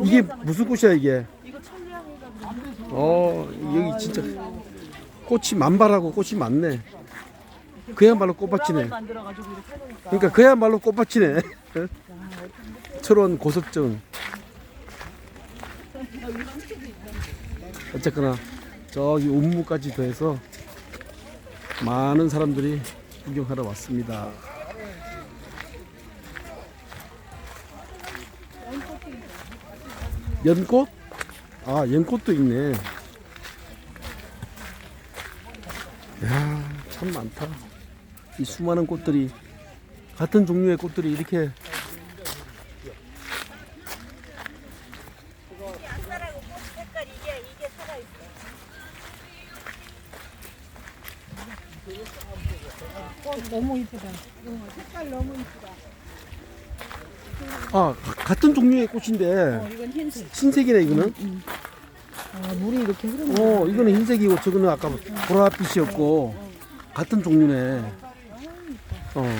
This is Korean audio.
이게 무슨 꽃이야 이게? 이거 천리향이가 어 여기 진짜 꽃이 만발하고 꽃이 많네. 그야말로 꽃밭이네. 그러니까 그야말로 꽃밭이네. 철원 고석정. 어쨌거나 저기 운무까지 더해서 많은 사람들이 구경하러 왔습니다. 연꽃? 아 연꽃도 있네. 야, 참 많다. 이 수많은 꽃들이 같은 종류의 꽃들이 이렇게. 너무 이쁘다. 색깔 너무 이쁘다. 아 가- 같은 종류의 꽃인데. 이건 흰색. 흰색이네 이거는. 아, 물이 이렇게 흐르는 어 이거는 흰색이고 저거는 아까 보라빛이었고. 같은 종류네. 어